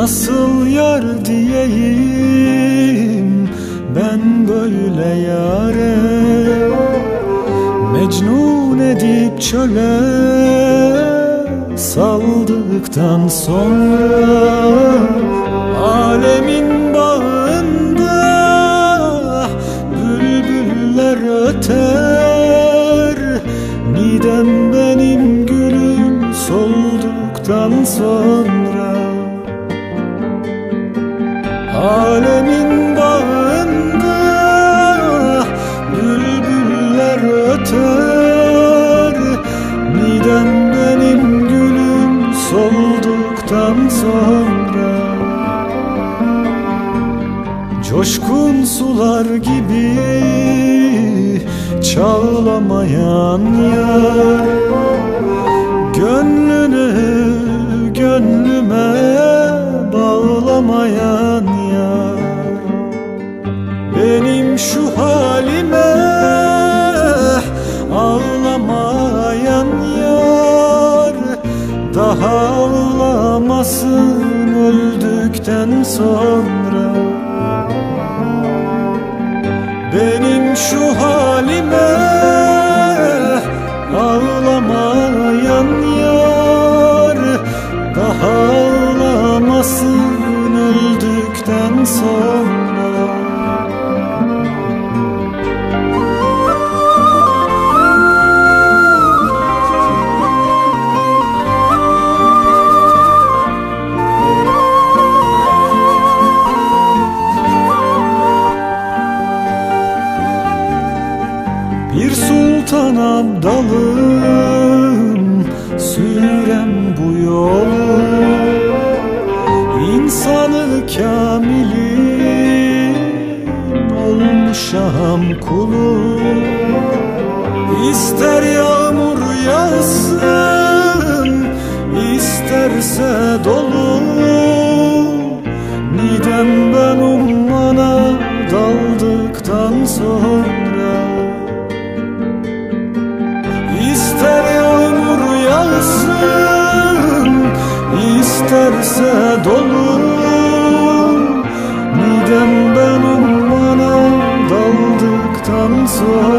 Nasıl yar diyeyim ben böyle yare? Mecnun edip çöle saldıktan sonra Alemin bağında bülbüller öter. Nidem benim gülüm solduktan sonra Alemin bağında bülbüller öter. Nidem benim gülüm solduktan sonra. Coşkun sular gibi çağlamayan yar. Gönlünü gönlüme bağlamayan Benim şu halime ağlamayan yar Daha ağlamasın öldükten sonra. Benim şu halime ağlamayan yar Daha ağlamasın öldükten sonra abdalım Sürem bu yolu. İnsanı kamilin Olmuşam kulu. İster yağmur yağsın isterse dolu kalsın isterse dolu Midemden ummana daldıktan sonra